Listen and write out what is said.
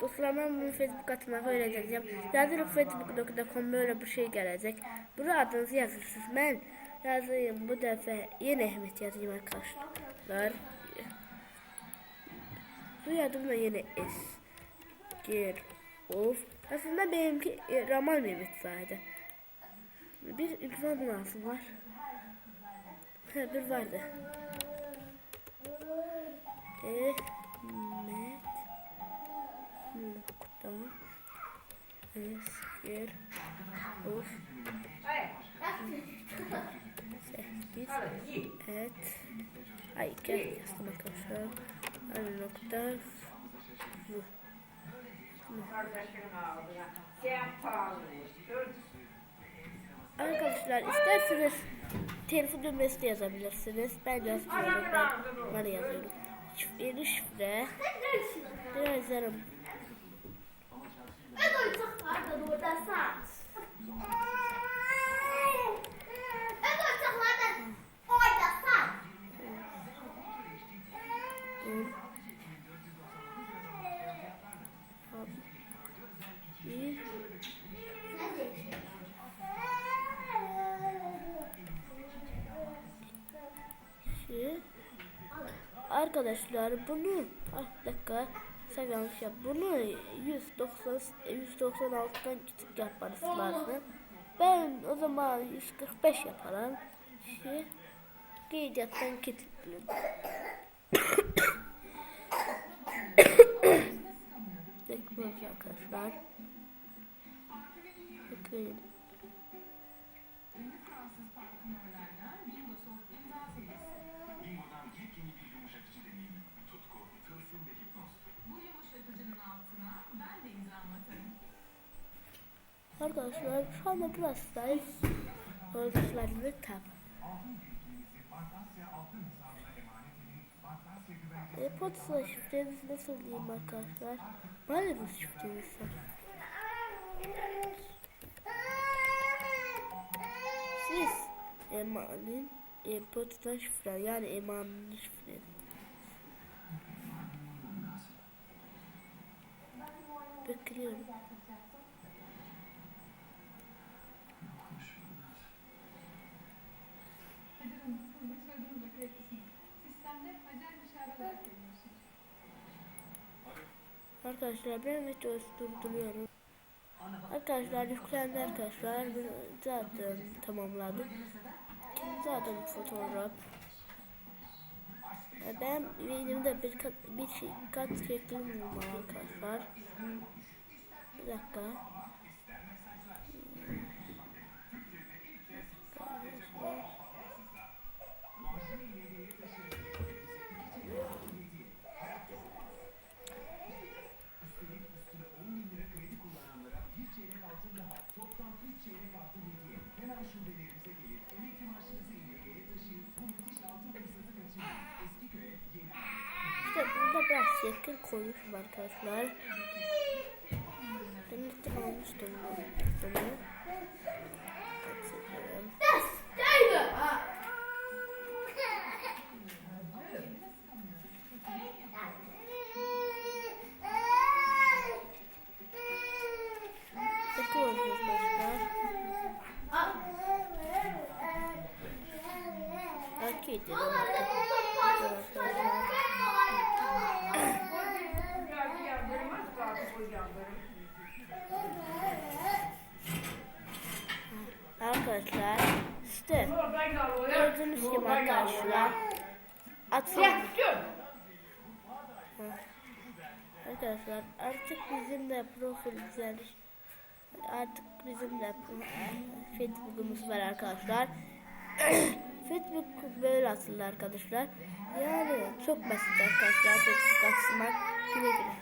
dostlar ben bunu Facebook atmak öğreneceğim. Yazılıp facebook.com böyle bir şey gelecek. Buraya adınızı yazırsınız. Ben yazayım bu defa yine Ahmet yazayım arkadaşlar. Bu adım da yine es. Gir. Of. Aslında benimki Ramal Mehmet sadece. Bir ünvan numarası var. He bir vardı. Esker of sekiz et ay gel yazdım arkadaşlar aynı nokta bu Arkadaşlar isterseniz telefon numarası yazabilirsiniz. Ben yazmıyorum. Ben bana yazıyorum. Şifreli şifre. Biraz yazarım. Oyuncaklardan oynasam. Dur. Hop. Bir. iki. Arkadaşlar bunu ah dakika sen yanlış yap. Bunu 190 196'dan küçük yapmanız lazım. Ben o zaman 145 yaparım. Şey, Giyecekten kilitledim. Bekliyoruz arkadaşlar. Bekleyin. Arkadaşlar şu anda burasındayız. Arkadaşlarımı tab. E, Potsdam şifreniz nasıl diyeyim arkadaşlar? Malinus şifreniz var. Siz Eman'ın e, Potsdam şifre yani Eman'ın şifreni. Bekliyorum. Arkadaşlar ben videoyu durduruyorum. Arkadaşlar yüklendi arkadaşlar. Zaten tamamladım. Zaten fotoğraf. Ya Ben elimde bir kat bir şey kat reklamım var arkadaşlar. Bir dakika. Yakın koymuşum arkadaşlar. Demek almıştım bu. Bunu. Kaçırıyorum. Yapıyoruz arkadaşlar. Hak ediyorum arkadaşlar. Arkadaşlar işte gördüğünüz gibi arkadaşlar atın. Arkadaşlar artık bizim de profil artık bizim de Facebook'umuz var arkadaşlar. Facebook böyle atıldı arkadaşlar. Yani çok basit arkadaşlar Facebook açmak. Güle güle.